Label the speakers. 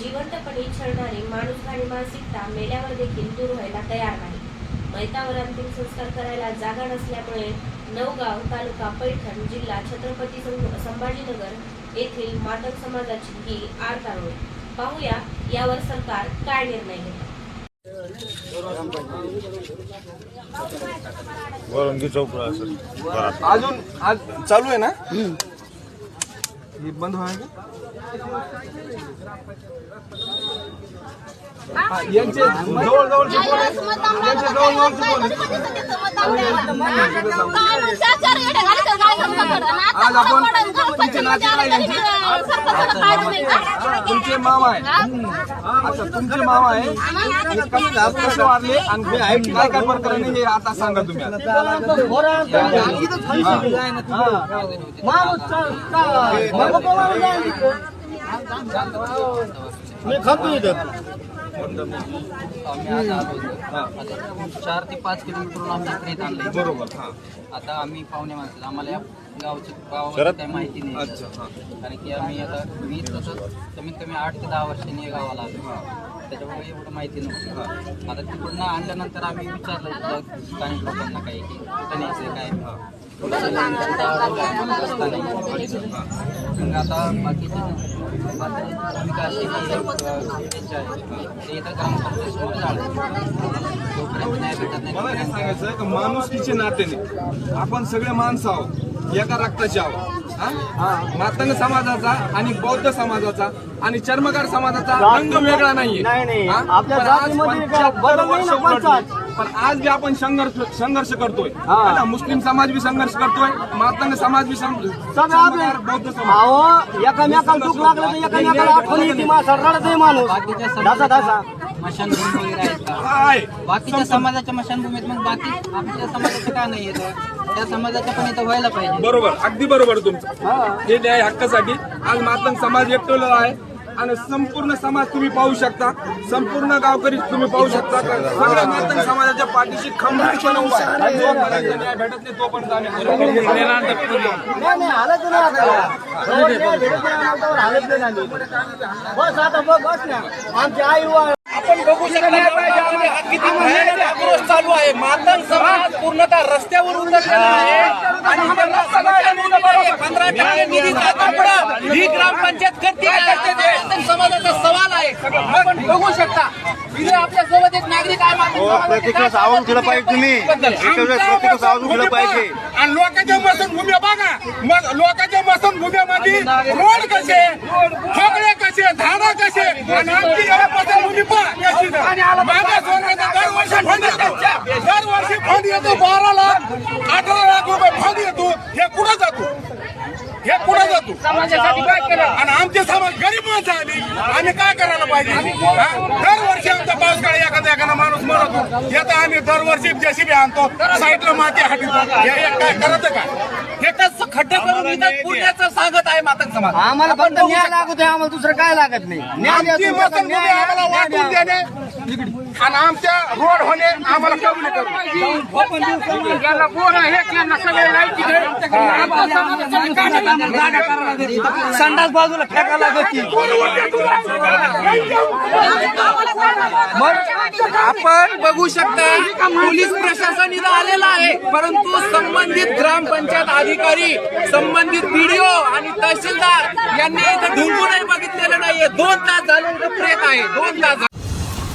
Speaker 1: जिवंतपणे छळणारी माणूसघाणी मानसिकता मेल्यावर देखील दूर व्हायला तयार नाही. मैतावर अंतिम संस्कार करायला जागा नसल्यामुळे नवगाव तालुका पैठण जिल्हा छत्रपती संभाजीनगर येथील मातक समाजाची ही आरताळोळ पाहूया यावर सरकार काय निर्णय घेतं?
Speaker 2: अजून आज चालू आहे ना? हे बंद व्हाय का हा, यांचे जवळ जवळचे आहेत? आहेत? आज आपण तुमचे नातेवाईक यांचे तुमचे मामा आहे अच्छा तुमचे मामा आहे हे कसं वाढले आणि काय काय प्रकरण हे आता सांगा तुम्ही आता.
Speaker 3: मी खातो इथं
Speaker 4: आम्ही आज आलो होतो. चार ते पाच किलोमीटरवरून आमच्या प्रेत आणले
Speaker 2: बरोबर हा
Speaker 4: आता आम्ही पाहुणे माणसं आम्हाला या गावची गावाची
Speaker 3: शरद?
Speaker 4: काही माहिती नाही
Speaker 2: अच्छा हा
Speaker 4: कारण की आम्ही आता मी तसं कमीत कमी आठ ते दहा वर्षांनी या गावाला आलो त्याच्यामुळे एवढं माहिती नव्हतं आता तिकडनं आणल्यानंतर आम्ही विचारलं स्थानिक लोकांना काही की कुठं न्यायचं काय नाही मग आता बाकीचे ते इथं ग्रामपंचायत
Speaker 2: मला हे सांगायचं का माणुसकीचे नात्याने आपण सगळे माणसं आहोत एका रक्ताचे आहोत? मातंग समाजाचा आणि बौद्ध समाजाचा आणि चर्मकार समाजाचा रंग वेगळा नाहीये. पण आज
Speaker 5: जातीमध्ये काय
Speaker 2: 75
Speaker 5: बदल नाही
Speaker 2: वर्ष
Speaker 5: ना
Speaker 2: उलटली.
Speaker 5: पंचायत.
Speaker 2: पण आज बी आपण संघर्ष संघर्ष करतोय. है. ना? मुस्लिम समाज बी संघर्ष करतोय मातंग समाज बी सं- चर्मकार, बौद्ध समाज
Speaker 5: अहो एकामेकाला दुःख लागलं तर एकामेकाला आठवण येते. माणसं रडत आहे माणूस.
Speaker 4: बाकीच्या
Speaker 5: धसा धसा.
Speaker 4: स्मशानभूमी वगैरे आहेत का?
Speaker 2: काय
Speaker 4: बाकीच्या समाजाच्या स्मशानभूमीत मग बाकी आपल्या समाजाचं का नाही येतं? त्या समाजाच्या पण इथं व्हायला पाहिजे.
Speaker 2: बरोबर अगदी बरोबर तुमचं. हे न्याय हक्कासाठी आज मातंग समाज एकटवलेला आहे. आणि संपूर्ण समाज तुम्ही पाहू शकता. संपूर्ण गावकरी तुम्ही पाहू शकता. सगळ्या मातंग समाजाच्या पाठीशी खंबीरपणे उभा आहे? जोपर्यंत न्याय भेटत नाही तोपर्यंत आम्ही
Speaker 5: नाही. नाही हालत नाही आता जोवर न्याय भेटत नाही आम्हाला तोवर हालत नाही झाली. बस आता बघ बस ना. आमची आई वा
Speaker 6: आपण बघू शकता हा किती भयानक आक्रोश चालू आहे. मातंग समाज पूर्णतः रस्त्यावर उतरलेला आहे. आणि त्यांना. पंधरा टक्के निधी ही ग्रामपंचायत करते. काय समाजाचा सवाल आहे. आपण बघू शकता. इथे आपल्यासोबत एक नागरिक आहे. समाजाचे.
Speaker 3: प्रत्येकाला आवाज उठला पाहिजे तुम्ही. प्रत्येकाला आवाज उठला पाहिजे.
Speaker 6: आणि लोकांच्या मसनभूम्या बघा. मग लोकांच्या मसनभूम्यामध्ये रोड कसे? ठोकळे कसे? झाडं कसे? आणि आमची मसनभूमी पहा. मागे सोन्याचा दरवर्षी फंड येतो. दरवर्षी फंड येतो बारा लाख. अठरा लाख रुपये फंड येतो. हे कुठं हे कुठं जातो समाजासाठी काय केलं? आणि आमचे समाज गरीब माणसं आली आम्ही काय करायला पाहिजे? हा? दरवर्षी आमचा पाऊस काळ एखादा एखादा माणूस मरतो येतं आम्ही दरवर्षी जेसीबी आणतो. साईडला माती हटवतो हे हे काय करत का? हे कसं खड्डे करून पुण्याचं सांगत आहे मातक समाज.
Speaker 5: आम्हाला फक्त न्याय लागत आहे आम्हाला दुसरं काय लागत नाही. न्याय द्या न्याय द्या,
Speaker 6: आम्हाला
Speaker 5: न्याय
Speaker 6: वाटून
Speaker 5: द्या.
Speaker 6: देणे आणि आमच्या रोड होणे आम्हाला कबूल करू. याला बोर आहे त्यांना सगळे संडास बाजूला फेकायला लागते आपण बघू शकता पोलीस प्रशासन इथं आलेला आहे. परंतु संबंधित ग्रामपंचायत अधिकारी संबंधित बीडीओ आणि तहसीलदार यांनी इथं ढुंकूनही बघितलेलं नाहीये. दोन तास झाले प्रयत्न आहे. दोन तास